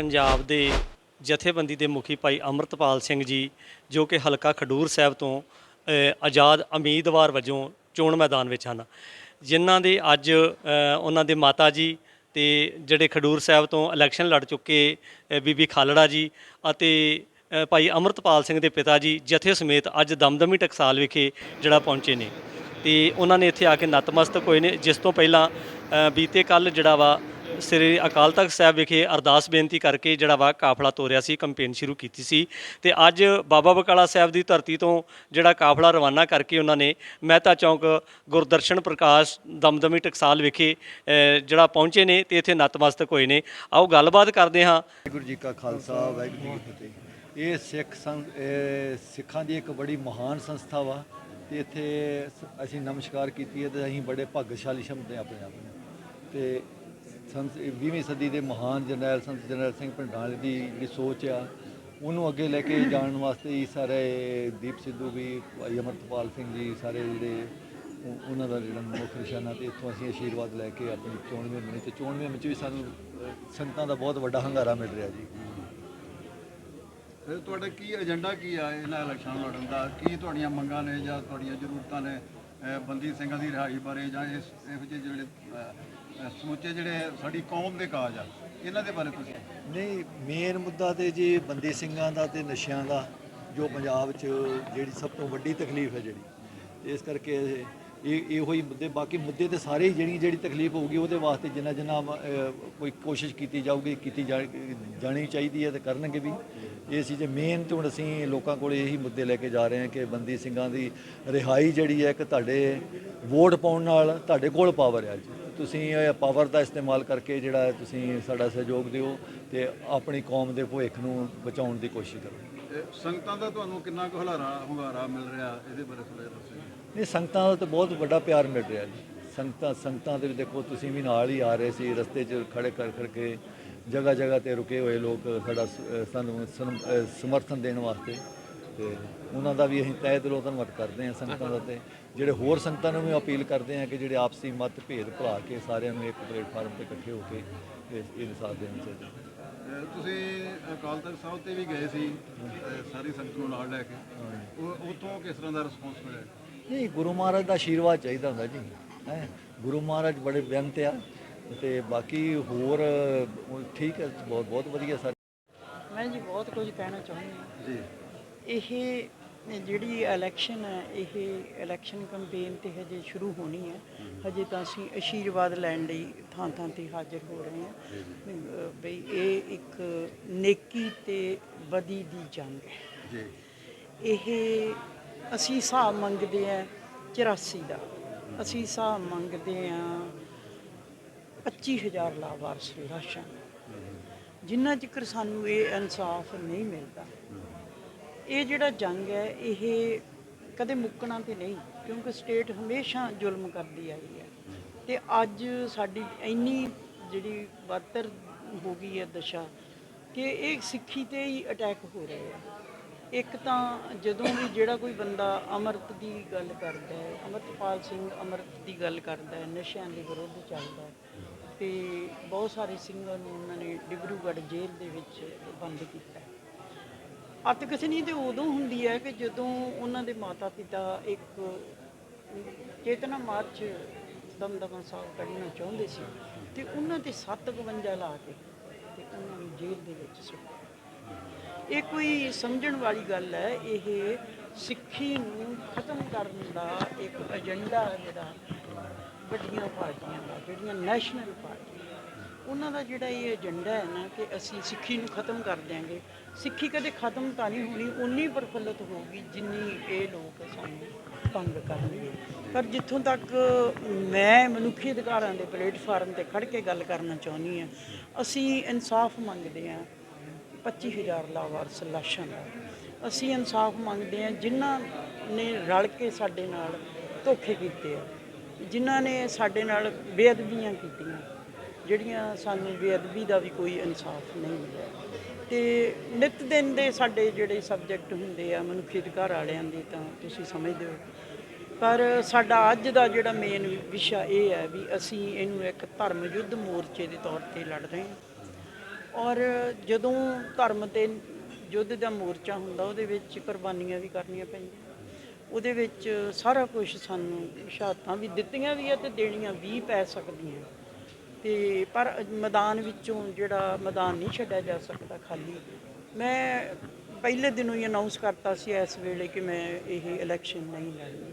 ਪੰਜਾਬ ਦੇ ਜਥੇਬੰਦੀ ਦੇ ਮੁਖੀ ਭਾਈ ਅਮਰਤਪਾਲ ਸਿੰਘ ਜੀ ਜੋ ਕਿ ਹਲਕਾ ਖਡੂਰ ਸਾਹਿਬ ਤੋਂ ਆਜ਼ਾਦ ਉਮੀਦਵਾਰ ਵਜੋਂ ਚੋਣ ਮੈਦਾਨ ਵਿੱਚ ਹਨ। ਜਿਨ੍ਹਾਂ ਦੇ ਅੱਜ ਉਹਨਾਂ ਦੇ ਮਾਤਾ ਜੀ ਤੇ ਜਿਹੜੇ ਖਡੂਰ ਸਾਹਿਬ ਤੋਂ ਇਲੈਕਸ਼ਨ ਲੜ ਚੁੱਕੇ ਅ, ਬੀਬੀ ਖਾਲੜਾ ਜੀ ਅਤੇ ਭਾਈ ਅਮਰਤਪਾਲ ਸਿੰਘ ਦੇ ਪਿਤਾ ਜੀ ਜਥੇ ਸਮੇਤ ਅੱਜ ਦਮਦਮੀ ਟਕਸਾਲ ਵਿਖੇ ਜਿਹੜਾ ਪਹੁੰਚੇ ਨੇ। ਤੇ ਉਹਨਾਂ ਨੇ ਇੱਥੇ ਆ ਕੇ ਨਤਮਸਤਕ ਹੋਏ ਨੇ ਜਿਸ ਤੋਂ ਪਹਿਲਾਂ ਬੀਤੇ ਕੱਲ ਜਿਹੜਾ ਵਾ ਸ੍ਰੀ ਅਕਾਲ ਤਖਤ ਸਾਹਿਬ ਵਿਖੇ ਅਰਦਾਸ ਬੇਨਤੀ ਕਰਕੇ ਜਿਹੜਾ ਵਾ ਕਾਫਲਾ ਤੋਰਿਆ ਸੀ, ਕੰਪੇਨ ਸ਼ੁਰੂ ਕੀਤੀ ਸੀ ਤੇ ਅੱਜ ਬਾਬਾ ਬਕਾਲਾ ਸਾਹਿਬ ਦੀ ਧਰਤੀ ਤੋਂ ਜਿਹੜਾ ਕਾਫਲਾ ਰਵਾਨਾ ਕਰਕੇ ਉਹਨਾਂ ਨੇ ਮਹਿਤਾ ਚੌਂਕ ਗੁਰਦਰਸ਼ਨ ਪ੍ਰਕਾਸ਼ ਦਮਦਮੀ ਟਕਸਾਲ ਵਿਖੇ ਜਿਹੜਾ ਪਹੁੰਚੇ ਨੇ ਤੇ ਇੱਥੇ ਨਤਮਸਤਕ ਹੋਏ ਨੇ। ਆਓ ਗੱਲਬਾਤ ਕਰਦੇ ਹਾਂ। ਵਾਹਿਗੁਰੂ ਜੀ ਕਾ ਖਾਲਸਾ, ਵਾਹਿਗੁਰੂ ਜੀ ਕੀ ਫਤਿਹ। ਇਹ ਸਿੱਖ ਸੰਗ ਸਿੱਖਾਂ ਦੀ ਇੱਕ ਬੜੀ ਮਹਾਨ ਸੰਸਥਾ ਵਾ ਤੇ ਇੱਥੇ ਅਸੀਂ ਨਮਸਕਾਰ ਕੀਤੀ ਹੈ ਤੇ ਅਸੀਂ ਬੜੇ ਭਾਗਸ਼ਾਲੀ ਸਮਝਦੇ ਆਪਣੇ ਆਪ ਨੂੰ। ਤੇ ਸੰਤ 20ਵੀਂ ਸਦੀ ਦੇ ਮਹਾਨ ਜਰਨੈਲ ਸੰਤ ਜਰਨੈਲ ਸਿੰਘ ਭੰਡਾਲ ਦੀ ਜਿਹੜੀ ਸੋਚ ਆ ਉਹਨੂੰ ਅੱਗੇ ਲੈ ਕੇ ਜਾਣ ਵਾਸਤੇ ਹੀ ਸਾਰੇ ਦੀਪ ਸਿੱਧੂ ਵੀ ਭਾਈ ਅਮਰਤਪਾਲ ਸਿੰਘ ਜੀ ਸਾਰੇ ਜਿਹੜੇ ਉਹਨਾਂ ਦਾ ਜਿਹੜਾ ਮੁੱਖ ਨਿਸ਼ਾਨਾ ਤੇ ਇੱਥੋਂ ਅਸੀਂ ਆਸ਼ੀਰਵਾਦ ਲੈ ਕੇ ਆਪਣੀ ਚੋਣਵੇਂ ਬਣੇ ਤੇ ਚੋਣਵੇਂ ਵਿੱਚ ਵੀ ਸਾਨੂੰ ਅ, ਸੰਗਤਾਂ ਦਾ ਬਹੁਤ ਵੱਡਾ ਹੰਗਾਰਾ ਮਿਲ ਰਿਹਾ ਜੀ। ਫਿਰ ਤੁਹਾਡਾ ਕੀ ਏਜੰਡਾ ਕੀ ਆ ਇਹਨਾਂ ਇਲੈਕਸ਼ਨ ਲੜਨ ਦਾ? ਕੀ ਤੁਹਾਡੀਆਂ ਮੰਗਾਂ ਨੇ ਜਾਂ ਤੁਹਾਡੀਆਂ ਜ਼ਰੂਰਤਾਂ ਨੇ? ਬੰਦੀ ਸਿੰਘਾਂ ਦੀ ਰਿਹਾਈ ਬਾਰੇ ਜਾਂ ਇਸ ਇਹੋ ਜਿਹੇ ਜਿਹੜੇ ਅਹ, ਸਮੁੱਚੇ ਜਿਹੜੇ ਸਾਡੀ ਕੌਮ ਦੇ ਕਾਜ ਆ ਇਹਨਾਂ ਦੇ ਬਾਰੇ ਤੁਸੀਂ ਨਹੀਂ ਮੇਨ ਮੁੱਦਾ ਤੇ ਜੀ ਬੰਦੀ ਸਿੰਘਾਂ ਦਾ ਤੇ ਨਸ਼ਿਆਂ ਦਾ ਜੋ ਪੰਜਾਬ 'ਚ ਜਿਹੜੀ ਸਭ ਤੋਂ ਵੱਡੀ ਤਕਲੀਫ ਹੈ ਜਿਹੜੀ ਇਸ ਕਰਕੇ ਇਹ ਇਹੋ ਹੀ ਮੁੱਦੇ ਬਾਕੀ ਮੁੱਦੇ ਤੇ ਸਾਰੇ ਹੀ ਜਿਹੜੀ ਜਿਹੜੀ ਤਕਲੀਫ ਹੋਊਗੀ ਉਹਦੇ ਵਾਸਤੇ ਜਿੰਨਾ ਜਿੰਨਾ ਅਹ, ਕੋਈ ਕੋਸ਼ਿਸ਼ ਕੀਤੀ ਜਾਊਗੀ ਕੀਤੀ ਜਾ- ਜਾਣੀ ਚਾਹੀਦੀ ਹੈ ਤੇ ਕਰਨਗੇ ਵੀ। ਇਹ ਸੀ ਜੇ ਮੇਨ ਤੇ ਹੁਣ ਅਸੀਂ ਲੋਕਾਂ ਕੋਲ ਇਹੀ ਮੁੱਦੇ ਲੈ ਕੇ ਜਾ ਰਹੇ ਹਾਂ ਕਿ ਬੰਦੀ ਸਿੰਘਾਂ ਦੀ ਰਿਹਾਈ ਜਿਹੜੀ ਹੈ ਕਿ ਤੁਹਾਡੇ ਵੋਟ ਪਾਉਣ ਨਾਲ ਤੁਹਾਡੇ ਕੋਲ ਪਾਵਰ ਹੈ ਜੀ ਤੁਸੀਂ ਇਹ ਪਾਵਰ ਦਾ ਇਸਤੇਮਾਲ ਕਰਕੇ ਜਿਹੜਾ ਤੁਸੀਂ ਸਾਡਾ ਸਹਿਯੋਗ ਦਿਓ ਤੇ ਆਪਣੀ ਕੌਮ ਦੇ ਭਵਿੱਖ ਨੂੰ ਬਚਾਉਣ ਦੀ ਕੋਸ਼ਿਸ਼ ਕਰੋ। ਸੰਗਤਾਂ ਦਾ ਤੁਹਾਨੂੰ ਕਿੰਨਾ ਕੁ ਹੁਲਾਰਾ ਹੁੰਗਾਰਾ ਮਿਲ ਰਿਹਾ ਇਹਦੇ ਬਾਰੇ ਥੋੜ੍ਹਾ ਜਿਹਾ ਦੱਸੋ ਨਹੀਂ ਸੰਗਤਾਂ ਦਾ ਤਾਂ ਬਹੁਤ ਵੱਡਾ ਪਿਆਰ ਮਿਲ ਰਿਹਾ ਜੀ। ਸੰਗਤਾਂ ਸੰਗਤਾਂ ਦੇ ਵੀ ਦੇਖੋ ਤੁਸੀਂ ਵੀ ਨਾਲ ਹੀ ਆ ਰਹੇ ਸੀ ਰਸਤੇ 'ਚ ਖੜੇ ਕਰ ਕਰਕੇ ਜਗ੍ਹਾ ਜਗ੍ਹਾ ਤੇ ਰੁਕੇ ਹੋਏ ਲੋਕ ਸਾਡਾ ਸ- ਸਾਨੂੰ ਸਮਰਥਨ ਦੇਣ ਵਾਸਤੇ। ਤੇ ਉਹਨਾਂ ਦਾ ਵੀ ਅਸੀਂ ਤਹਿ ਦਿਲੋਂ ਧੰਨਵਾਦ ਕਰਦੇ ਹਾਂ ਸੰਗਤਾਂ ਦਾ ਤੇ ਜਿਹੜੇ ਹੋਰ ਸੰਗਤਾਂ ਨੂੰ ਵੀ ਅਪੀਲ ਕਰਦੇ ਹਾਂ ਕਿ ਜਿਹੜੇ ਆਪਸੀ ਮਤ ਭੇਦ ਭੁਲਾ ਕੇ ਸਾਰਿਆਂ ਨੂੰ ਇੱਕ ਪਲੇਟਫਾਰਮ ਤੇ ਇਕੱਠੇ ਹੋ ਕੇ ਇਹ ਇਨਸਾਫ ਦੇਣਾ ਚਾਹੀਦਾ। ਅਹ, ਤੁਸੀਂ ਅਕਾਲ ਤਖਤ ਸਾਹਿਬ ਤੇ ਵੀ ਗਏ ਸੀ ਅਹ, ਸਾਰੀ ਸੰਗਤ ਨੂੰ ਨਾਲ ਲੈ ਕੇ। ਉਹ ਉਤੋਂ ਕਿਸ ਤਰ੍ਹਾਂ ਦਾ ਰਿਸਪੌਂਸ ਮਿਲਿਆ? ਨਹੀਂ ਗੁਰੂ ਮਹਾਰਾਜ ਦਾ ਆਸ਼ੀਰਵਾਦ ਚਾਹੀਦਾ ਹੁੰਦਾ ਜੀ ਹੈ। ਗੁਰੂ ਮਹਾਰਾਜ ਬੜੇ ਬੇਅੰਤ ਆ। ਤੇ ਬਾਕੀ ਹੋਰ ਠੀਕ ਹੈ ਬਹੁਤ ਬਹੁਤ ਵਧੀਆ ਸਰ। ਮੈਂ ਜੀ ਬਹੁਤ ਕੁਝ ਕਹਿਣਾ ਚਾਹੁੰਦੀ ਹਾਂ। ਜੀ। ਇਹ ਜਿਹੜੀ ਇਲੈਕਸ਼ਨ ਹੈ ਇਹ ਇਲੈਕਸ਼ਨ ਕੈਂਪੇਨ ਤੇ ਹਜੇ ਸ਼ੁਰੂ ਹੋਣੀ ਹੈ। ਹਜੇ ਤਾਂ ਅਸੀਂ ਆਸ਼ੀਰਵਾਦ ਲੈਣ ਲਈ ਥਾਂ ਥਾਂ ਤੇ ਹਾਜ਼ਰ ਹੋ ਰਹੇ ਹਾਂ। ਬਈ ਇਹ ਇੱਕ ਨੇਕੀ ਤੇ ਬਦੀ ਦੀ ਜੰਗ ਹੈ। ਜੀ। ਇਹ ਅਸੀਂ ਹਿਸਾਬ ਮੰਗਦੇ ਆ 84 ਦਾ। ਅਸੀਂ ਹਿਸਾਬ ਮੰਗਦੇ ਆ 25000 ਲਾਵਾਰਸ ਲਾਸ਼ਾਂ ਜਿੰਨਾ ਚਿਰ ਸਾਨੂੰ ਇਹ ਇਨਸਾਫ ਨਹੀਂ ਮਿਲਦਾ। ਇਹ ਜਿਹੜਾ ਜੰਗ ਹੈ, ਇਹ ਕਦੇ ਮੁੱਕਣਾ ਤੇ ਨਹੀਂ, ਕਿਉਂਕਿ ਸਟੇਟ ਹਮੇਸ਼ਾ ਜ਼ੁਲਮ ਕਰਦੀ ਆਈ ਹੈ। ਤੇ ਅੱਜ ਸਾਡੀ ਇੰਨੀ ਜਿਹੜੀ ਬਦਤਰ ਹੋ ਗਈ ਹੈ ਦਸ਼ਾ ਕਿ ਇਹ ਸਿੱਖੀ ਤੇ ਹੀ ਅਟੈਕ ਹੋ ਰਹੇ ਆ ਇੱਕ ਤਾਂ ਜਦੋਂ ਵੀ ਜਿਹੜਾ ਕੋਈ ਬੰਦਾ ਅਮਰਤ ਦੀ ਗੱਲ ਕਰਦਾ ਹੈ, ਅਮਰਤਪਾਲ ਸਿੰਘ ਅਮਰਤ ਦੀ ਗੱਲ ਕਰਦਾ ਹੈ, ਨਸ਼ਿਆਂ ਦੇ ਵਿਰੁੱਧ ਚੱਲਦਾ ਹੈ ਤੇ ਬਹੁਤ ਸਾਰੇ ਸਿੰਘਾਂ ਨੂੰ ਉਹਨਾਂ ਨੇ ਡਿਬਰੂਗੜ੍ਹ ਜੇਲ੍ਹ ਦੇ ਵਿੱਚ ਬੰਦ ਕੀਤਾ ਹੈ। ਅਤਕਥਨੀ ਤੇ ਉਦੋਂ ਹੁੰਦੀ ਹੈ ਕਿ ਜਦੋਂ ਉਹਨਾਂ ਦੇ ਮਾਤਾ ਪਿਤਾ ਇੱਕ ਚੇਤਨਾ ਮਾਰਚ ਦਮਦਮਾ ਸਾਹਿਬ ਕੱਢਣਾ ਚਾਹੁੰਦੇ ਸੀ ਤੇ ਉਹਨਾਂ ਤੇ 752 ਲਾ ਕੇ ਤੇ ਉਹਨਾਂ ਨੂੰ ਜੇਲ੍ਹ ਦੇ ਵਿੱਚ ਸੁੱਟਿਆ ਇਹ ਕੋਈ ਸਮਝਣ ਵਾਲੀ ਗੱਲ ਹੈ, ਇਹ ਸਿੱਖੀ ਨੂੰ ਖਤਮ ਕਰਨ ਦਾ ਇੱਕ ਏਜੰਡਾ ਜਿਹੜਾ ਵੱਡੀਆਂ ਪਾਰਟੀਆਂ ਦਾ, ਜਿਹੜੀਆਂ ਨੈਸ਼ਨਲ ਪਾਰਟੀਆਂ ਉਹਨਾਂ ਦਾ ਜਿਹੜਾ ਇਹ ਏਜੰਡਾ ਹੈ ਨਾ ਕਿ ਅਸੀਂ ਸਿੱਖੀ ਨੂੰ ਖਤਮ ਕਰ ਦਿਆਂਗੇ। ਸਿੱਖੀ ਕਦੇ ਖਤਮ ਤਾਂ ਨਹੀਂ ਹੋਣੀ ਉਨੀ ਪ੍ਰਫੁੱਲਤ ਹੋਊਗੀ ਜਿੰਨੀ ਇਹ ਲੋਕ ਸਾਨੂੰ ਤੰਗ ਕਰਨਗੇ। ਪਰ ਜਿੱਥੋਂ ਤੱਕ ਮੈਂ ਮਨੁੱਖੀ ਅਧਿਕਾਰਾਂ ਦੇ ਪਲੇਟਫਾਰਮ ਤੇ ਖੜ ਕੇ ਗੱਲ ਕਰਨਾ ਚਾਹੁੰਦੀ ਹਾਂ, ਅਸੀਂ ਇਨਸਾਫ ਮੰਗਦੇ ਹਾਂ 25000 ਲਾਵਾਰਸ ਲਾਸ਼ਾਂ ਦਾ। ਅਸੀਂ ਇਨਸਾਫ ਮੰਗਦੇ ਹਾਂ ਜਿਨ੍ਹਾਂ ਨੇ ਰਲ ਕੇ ਸਾਡੇ ਨਾਲ ਧੋਖੇ ਕੀਤੇ ਆ। ਜਿਨ੍ਹਾਂ ਨੇ ਸਾਡੇ ਨਾਲ ਬੇਅਦਬੀਆਂ ਕੀਤੀਆਂ, ਜਿਹੜੀਆਂ ਸਾਨੂੰ ਬੇਅਦਬੀ ਦਾ ਵੀ ਕੋਈ ਇਨਸਾਫ ਨਹੀਂ ਮਿਲਿਆ। ਤੇ ਨਿਤ ਦਿਨ ਦੇ ਸਾਡੇ ਜਿਹੜੇ ਸਬਜੈਕਟ ਹੁੰਦੇ ਆ, ਮਨੁੱਖੀ ਅਧਿਕਾਰ ਵਾਲਿਆਂ ਦੇ ਤਾਂ ਤੁਸੀਂ ਸਮਝਦੇ ਹੋ। ਪਰ ਸਾਡਾ ਅੱਜ ਦਾ ਜਿਹੜਾ ਮੇਨ ਵਿਸ਼ਾ ਇਹ ਹੈ ਵੀ ਅਸੀਂ ਇਹਨੂੰ ਇੱਕ ਧਰਮ ਯੁੱਧ ਮੋਰਚੇ ਦੇ ਤੌਰ ਤੇ ਲੜ ਰਹੇ ਹਾਂ। ਔਰ ਜਦੋਂ ਧਰਮ ਤੇ ਯੁੱਧ ਦਾ ਮੋਰਚਾ ਹੁੰਦਾ, ਉਹਦੇ ਵਿੱਚ ਕੁਰਬਾਨੀਆਂ ਵੀ ਕਰਨੀਆਂ ਪੈਂਦੀਆਂ। ਉਹਦੇ ਵਿੱਚ ਸਾਰਾ ਕੁਝ ਸਾਨੂੰ ਸ਼ਹਾਦਤਾਂ ਵੀ ਦਿੱਤੀਆਂ ਵੀ ਆ ਤੇ ਦੇਣੀਆਂ ਵੀ ਪੈ ਸਕਦੀਆਂ। ਤੇ ਪਰ ਮੈਦਾਨ ਵਿੱਚੋਂ ਜਿਹੜਾ ਮੈਦਾਨ ਨਹੀਂ ਛੱਡਿਆ ਜਾ ਸਕਦਾ ਖਾਲੀ, ਮੈਂ ਪਹਿਲੇ ਦਿਨੋਂ ਹੀ ਅਨਾਉਂਸ ਕਰਤਾ ਸੀ ਇਸ ਵੇਲੇ ਕਿ ਮੈਂ ਇਹ ਇਲੈਕਸ਼ਨ ਨਹੀਂ ਲੜਨੀ।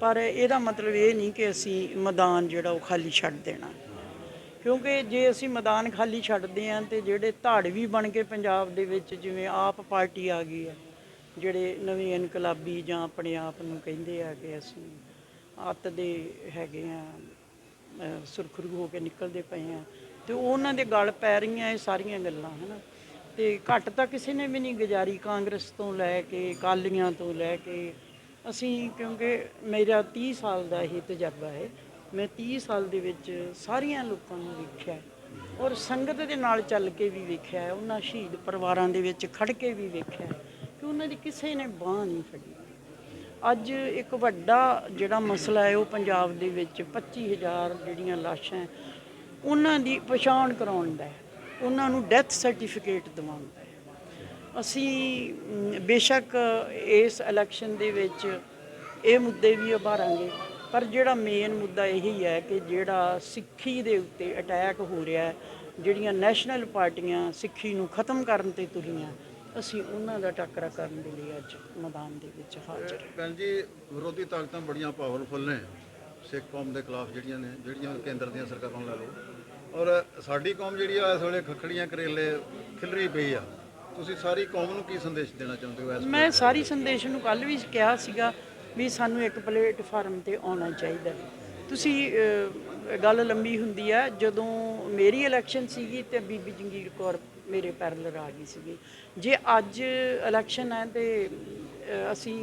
ਪਰ ਇਹਦਾ ਮਤਲਬ ਇਹ ਨਹੀਂ ਕਿ ਅਸੀਂ ਮੈਦਾਨ ਜਿਹੜਾ ਉਹ ਖਾਲੀ ਛੱਡ ਦੇਣਾ। ਕਿਉਂਕਿ ਜੇ ਅਸੀਂ ਮੈਦਾਨ ਖਾਲੀ ਛੱਡਦੇ ਆਂ ਤੇ ਜਿਹੜੇ ਧਾੜਵੀ ਬਣ ਕੇ ਪੰਜਾਬ ਦੇ ਵਿੱਚ ਜਿਵੇਂ ਆਪ ਪਾਰਟੀ ਆ ਗਈ ਹੈ ਜਿਹੜੇ ਨਵੇਂ ਇਨਕਲਾਬੀ ਜਾਂ ਆਪਣੇ ਆਪ ਨੂੰ ਕਹਿੰਦੇ ਆ ਕਿ ਅਸੀਂ ਅੱਤ ਦੇ ਹੈਗੇ ਆ, ਅਹ ਸੁਰਖਰੂ ਹੋ ਕੇ ਨਿਕਲਦੇ ਪਏ ਆ, ਤੇ ਉਹਨਾਂ ਦੇ ਗਲ ਪੈ ਰਹੀਆਂ ਇਹ ਸਾਰੀਆਂ ਗੱਲਾਂ, ਹਨਾ। ਤੇ ਘੱਟ ਤਾਂ ਕਿਸੇ ਨੇ ਵੀ ਨਹੀਂ ਗੁਜ਼ਾਰੀ ਕਾਂਗਰਸ ਤੋਂ ਲੈ ਕੇ ਕਾਲੀਆਂ ਤੋਂ ਲੈ ਕੇ। ਅਸੀਂ ਕਿਉਂਕਿ ਮੇਰਾ 30 ਸਾਲ ਦਾ ਇਹ ਤਜਰਬਾ ਹੈ, ਮੈਂ 30 ਸਾਲ ਦੇ ਵਿੱਚ ਸਾਰੀਆਂ ਲੋਕਾਂ ਨੂੰ ਵੇਖਿਆ ਔਰ ਸੰਗਤ ਦੇ ਨਾਲ ਚੱਲ ਕੇ ਵੀ ਵੇਖਿਆ ਉਹਨਾਂ ਸ਼ਹੀਦ ਪਰਿਵਾਰਾਂ ਦੇ ਵਿੱਚ ਖੜ ਕੇ ਵੀ ਵੇਖਿਆ ਕਿ ਉਹਨਾਂ ਦੀ ਕਿਸੇ ਨੇ ਬਾਹ ਨਹੀਂ ਫੜੀ। ਅੱਜ ਇੱਕ ਵੱਡਾ ਜਿਹੜਾ ਮਸਲਾ ਹੈ, ਉਹ ਪੰਜਾਬ ਦੇ ਵਿੱਚ 25000 ਜਿਹੜੀਆਂ ਲਾਸ਼ਾਂ ਉਹਨਾਂ ਦੀ ਪਛਾਣ ਕਰਾਉਣ ਦਾ ਉਹਨਾਂ ਨੂੰ ਡੈਥ ਸਰਟੀਫਿਕੇਟ ਦਿਵਾਉਣ ਦਾ ਅਸੀਂ ਬੇਸ਼ੱਕ ਇਸ ਇਲੈਕਸ਼ਨ ਦੇ ਵਿੱਚ ਇਹ ਮੁੱਦੇ ਵੀ ਉਭਾਰਾਂਗੇ, ਪਰ ਜਿਹੜਾ ਮੇਨ ਮੁੱਦਾ ਇਹੀ ਹੈ ਕਿ ਜਿਹੜਾ ਸਿੱਖੀ ਦੇ ਉੱਤੇ ਅਟੈਕ ਹੋ ਰਿਹਾ ਹੈ, ਜਿਹੜੀਆਂ ਨੈਸ਼ਨਲ ਪਾਰਟੀਆਂ ਸਿੱਖੀ ਨੂੰ ਖਤਮ ਕਰਨ ਤੇ ਤੁਲੀਆਂ ਅਸੀਂ ਉਹਨਾਂ ਦਾ ਟੱਕਰਾ ਕਰਨ ਦੇ ਲਈ ਅੱਜ ਮੈਦਾਨ ਦੇ ਵਿੱਚ ਹਾਜ਼ਰ ਹਾਂ। ਭੈਣ ਜੀ ਵਿਰੋਧੀ ਤਾਕਤਾਂ ਬੜੀਆਂ ਪਾਵਰਫੁਲ ਨੇ। ਸਿੱਖ ਕੌਮ ਦੇ ਖਿਲਾਫ ਜਿਹੜੀਆਂ ਨੇ ਜਿਹੜੀਆਂ ਕੇਂਦਰ ਦੀਆਂ ਸਰਕਾਰਾਂ ਲੈ ਲਓ। ਔਰ ਸਾਡੀ ਕੌਮ ਜਿਹੜੀ ਆ ਇਸ ਵੇਲੇ ਖਖੜੀਆਂ ਕਰੇਲੇ ਖਿਲਰੀ ਪਈ ਆ। ਤੁਸੀਂ ਸਾਰੀ ਕੌਮ ਨੂੰ ਕੀ ਸੰਦੇਸ਼ ਦੇਣਾ ਚਾਹੁੰਦੇ ਹੋ ਇਸ ਮੈਂ ਸਾਰੀ ਸੰਦੇਸ਼ ਨੂੰ ਕੱਲ ਵੀ ਕਿਹਾ ਸੀਗਾ ਵੀ ਸਾਨੂੰ ਇੱਕ ਪਲੇਟਫਾਰਮ ਤੇ ਆਉਣਾ ਚਾਹੀਦਾ ਤੁਸੀਂ ਗੱਲ ਲੰਬੀ ਹੁੰਦੀ ਹੈ ਜਦੋਂ ਮੇਰੀ ਇਲੈਕਸ਼ਨ ਸੀਗੀ ਤੇ ਬੀਬੀ ਜੰਗੀਰ ਕੌਰ ਮੇਰੇ ਪੈਰਲਰ ਆ ਗਈ ਸੀਗੀ। ਜੇ ਅੱਜ ਇਲੈਕਸ਼ਨ ਹੈ ਤੇ ਅਸੀਂ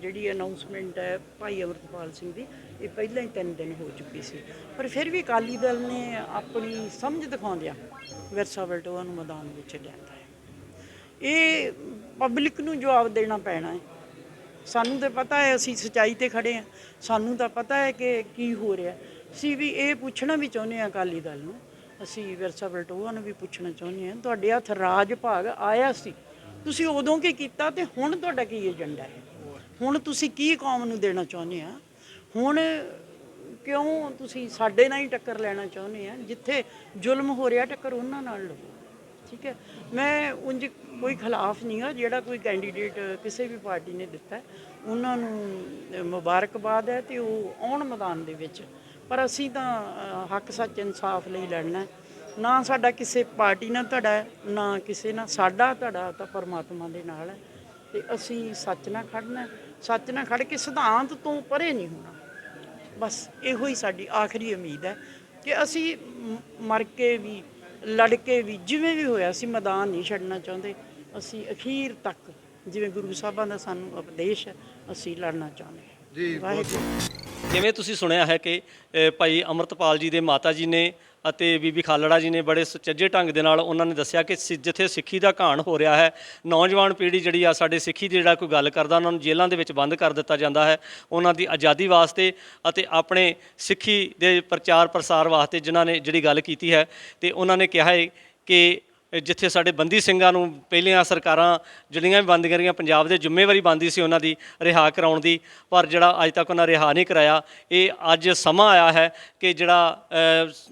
ਜਿਹੜੀ ਅਨਾਉਂਸਮੈਂਟ ਹੈ ਭਾਈ ਅਮਰਤਪਾਲ ਸਿੰਘ ਦੀ, ਇਹ ਪਹਿਲਾਂ ਹੀ ਤਿੰਨ ਦਿਨ ਹੋ ਚੁੱਕੀ ਸੀ। ਪਰ ਫਿਰ ਵੀ ਅਕਾਲੀ ਦਲ ਨੇ ਆਪਣੀ ਸਮਝ ਦਿਖਾਉਂਦਿਆਂ ਵਿਰਸਾ ਵਲਟੋਆ ਨੂੰ ਮੈਦਾਨ ਵਿੱਚ ਲਿਆਂਦਾ ਹੈ। ਇਹ ਪਬਲਿਕ ਨੂੰ ਜਵਾਬ ਦੇਣਾ ਪੈਣਾ ਹੈ। ਸਾਨੂੰ ਤਾਂ ਪਤਾ ਹੈ ਅਸੀਂ ਸਚਾਈ ਤੇ ਖੜੇ ਆ ਸਾਨੂੰ ਤਾਂ ਪਤਾ ਹੈ ਕਿ ਕੀ ਹੋ ਰਿਹਾ ਅਸੀਂ ਵੀ ਇਹ ਪੁੱਛਣਾ ਵੀ ਚਾਹੁੰਦੇ ਆ ਅਕਾਲੀ ਦਲ ਨੂੰ ਅਸੀਂ ਵਿਰਸਾ ਬਲਟੋਆ ਨੂੰ ਵੀ ਪੁੱਛਣਾ ਚਾਹੁੰਦੇ ਹਾਂ, ਤੁਹਾਡੇ ਹੱਥ ਰਾਜ ਭਾਗ ਆਇਆ ਸੀ। ਤੁਸੀਂ ਉਦੋਂ ਕੀ ਕੀਤਾ ਤੇ ਹੁਣ ਤੁਹਾਡਾ ਕੀ ਏਜੰਡਾ ਹੈ? ਹੁਣ ਤੁਸੀਂ ਕੀ ਕੌਮ ਨੂੰ ਦੇਣਾ ਚਾਹੁੰਦੇ ਆ? ਹੁਣ ਕਿਉਂ ਤੁਸੀਂ ਸਾਡੇ ਨਾਲ ਹੀ ਟੱਕਰ ਲੈਣਾ ਚਾਹੁੰਦੇ ਆ? ਜਿੱਥੇ ਜ਼ੁਲਮ ਹੋ ਰਿਹਾ, ਟੱਕਰ ਉਹਨਾਂ ਨਾਲ ਲਵੋ। ਠੀਕ ਹੈ? ਮੈਂ ਉਂਝ ਕੋਈ ਖਿਲਾਫ ਨਹੀਂ ਆ ਜਿਹੜਾ ਕੋਈ ਕੈਂਡੀਡੇਟ ਕਿਸੇ ਵੀ ਪਾਰਟੀ ਨੇ ਦਿੱਤਾ ਉਹਨਾਂ ਨੂੰ ਮੁਬਾਰਕਬਾਦ ਹੈ ਤੇ ਉਹ ਆਉਣ ਮੈਦਾਨ ਦੇ ਵਿੱਚ ਪਰ ਅਸੀਂ ਤਾਂ ਹੱਕ ਸੱਚ ਇਨਸਾਫ ਲਈ ਲੜਨਾ। ਨਾ ਸਾਡਾ ਕਿਸੇ ਪਾਰਟੀ ਨਾਲ ਧੜਾ ਨਾ ਕਿਸੇ ਨਾਲ ਸਾਡਾ ਧੜਾ ਤਾਂ ਪਰਮਾਤਮਾ ਦੇ ਨਾਲ ਹੈ। ਤੇ ਅਸੀਂ ਸੱਚ ਨਾਲ ਖੜਨਾ। ਸੱਚ ਨਾਲ ਖੜ ਕੇ ਸਿਧਾਂਤ ਤੋਂ ਪਰੇ ਨਹੀਂ ਹੋਣਾ। ਬਸ ਇਹੋ ਹੀ ਸਾਡੀ ਆਖਰੀ ਉਮੀਦ ਹੈ ਕਿ ਅਸੀਂ ਮਰ ਕੇ ਵੀ ਲੜ ਕੇ ਵੀ ਜਿਵੇਂ ਵੀ ਹੋਇਆ ਅਸੀਂ ਮੈਦਾਨ ਨਹੀਂ ਛੱਡਣਾ ਚਾਹੁੰਦੇ। ਅਸੀਂ ਅਖੀਰ ਤੱਕ ਜਿਵੇਂ ਗੁਰੂ ਸਾਹਿਬਾਂ ਦਾ ਸਾਨੂੰ ਉਪਦੇਸ਼ ਹੈ ਅਸੀਂ ਲੜਨਾ ਚਾਹੁੰਦੇ ਜੀ ਵਾਹਿਗੁਰੂ। ਜਿਵੇਂ ਤੁਸੀਂ ਸੁਣਿਆ ਹੈ ਕਿ ਅ, ਭਾਈ ਅਮਰਤਪਾਲ ਜੀ ਦੇ ਮਾਤਾ ਜੀ ਨੇ ਅਤੇ ਬੀਬੀ ਖਾਲੜਾ ਜੀ ਨੇ ਬੜੇ ਸੁਚੱਜੇ ਢੰਗ ਦੇ ਨਾਲ ਉਹਨਾਂ ਨੇ ਦੱਸਿਆ ਕਿ ਸਿ- ਜਿੱਥੇ ਸਿੱਖੀ ਦਾ ਘਾਣ ਹੋ ਰਿਹਾ ਹੈ ਨੌਜਵਾਨ ਪੀੜ੍ਹੀ ਜਿਹੜੀ ਆ ਸਾਡੇ ਸਿੱਖੀ ਦੀ ਜਿਹੜਾ ਕੋਈ ਗੱਲ ਕਰਦਾ ਉਹਨਾਂ ਨੂੰ ਜੇਲ੍ਹਾਂ ਦੇ ਵਿੱਚ ਬੰਦ ਕਰ ਦਿੱਤਾ ਜਾਂਦਾ ਹੈ। ਉਹਨਾਂ ਦੀ ਆਜ਼ਾਦੀ ਵਾਸਤੇ ਅਤੇ ਆਪਣੇ ਸਿੱਖੀ ਦੇ ਪ੍ਰਚਾਰ ਪ੍ਰਸਾਰ ਵਾਸਤੇ ਜਿਨ੍ਹਾਂ ਨੇ ਜਿਹੜੀ ਗੱਲ ਕੀਤੀ ਹੈ ਤੇ ਉਹਨਾਂ ਨੇ ਕਿਹਾ ਹੈ ਕਿ ਜਿੱਥੇ ਸਾਡੇ ਬੰਦੀ ਸਿੰਘਾਂ ਨੂੰ ਪਹਿਲੀਆਂ ਸਰਕਾਰਾਂ ਜਿਹੜੀਆਂ ਵੀ ਬੰਦ ਕਰੀਆਂ ਪੰਜਾਬ ਦੇ ਜ਼ਿੰਮੇਵਾਰੀ ਬੰਦੀ ਸੀ ਉਹਨਾਂ ਦੀ ਰਿਹਾ ਕਰਾਉਣ ਦੀ, ਪਰ ਜਿਹੜਾ ਅੱਜ ਤੱਕ ਉਹਨਾਂ ਰਿਹਾ ਨਹੀਂ ਕਰਾਇਆ, ਇਹ ਅੱਜ ਸਮਾਂ ਆਇਆ ਹੈ ਕਿ ਜਿਹੜਾ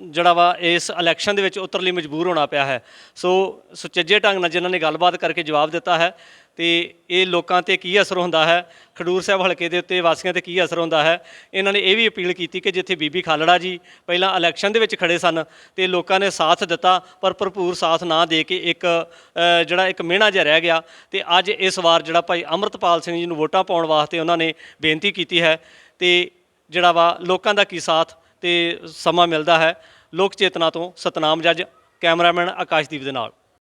ਜਿਹੜਾ ਵਾ ਇਸ ਇਲੈਕਸ਼ਨ ਦੇ ਵਿੱਚ ਉਤਰ ਲਈ ਮਜਬੂਰ ਹੋਣਾ ਪਿਆ ਹੈ। ਸੋ ਸੁਚੱਜੇ ਢੰਗ ਨਾਲ ਜਿਨ੍ਹਾਂ ਨੇ ਗੱਲਬਾਤ ਕਰਕੇ ਜਵਾਬ ਦਿੱਤਾ ਹੈ ਤੇ ਇਹ ਲੋਕਾਂ ਤੇ ਕੀ ਅਸਰ ਹੁੰਦਾ ਹੈ? ਖਡੂਰ ਸਾਹਿਬ ਹਲਕੇ ਦੇ ਉੱਤੇ ਵਾਸੀਆਂ ਤੇ ਕੀ ਅਸਰ ਹੁੰਦਾ ਹੈ? ਇਹਨਾਂ ਨੇ ਇਹ ਵੀ ਅਪੀਲ ਕੀਤੀ ਕਿ ਜਿੱਥੇ ਬੀਬੀ ਖਾਲੜਾ ਜੀ ਪਹਿਲਾਂ ਇਲੈਕਸ਼ਨ ਦੇ ਵਿੱਚ ਖੜੇ ਸਨ ਤੇ ਲੋਕਾਂ ਨੇ ਸਾਥ ਦਿੱਤਾ, ਪਰ ਭਰਪੂਰ ਸਾਥ ਨਾ ਦੇ ਕੇ ਇੱਕ ਜਿਹੜਾ ਇੱਕ ਮਿਹਣਾ ਜਿਹਾ ਰਹਿ ਗਿਆ ਤੇ ਅੱਜ ਇਸ ਵਾਰ ਜਿਹੜਾ ਭਾਈ ਅਮਰਤਪਾਲ ਸਿੰਘ ਜੀ ਨੂੰ ਵੋਟਾਂ ਪਾਉਣ ਵਾਸਤੇ ਉਹਨਾਂ ਨੇ ਬੇਨਤੀ ਕੀਤੀ ਹੈ ਤੇ ਜਿਹੜਾ ਵਾ ਲੋਕਾਂ ਦਾ ਕੀ ਸਾਥ ਤੇ ਸਮਾਂ ਮਿਲਦਾ ਹੈ। ਲੋਕ ਚੇਤਨਾ ਤੋਂ ਸਤਨਾਮ ਜੱਜ, ਕੈਮਰਾਮੈਨ ਆਕਾਸ਼ਦੀਪ ਦੇ ਨਾਲ।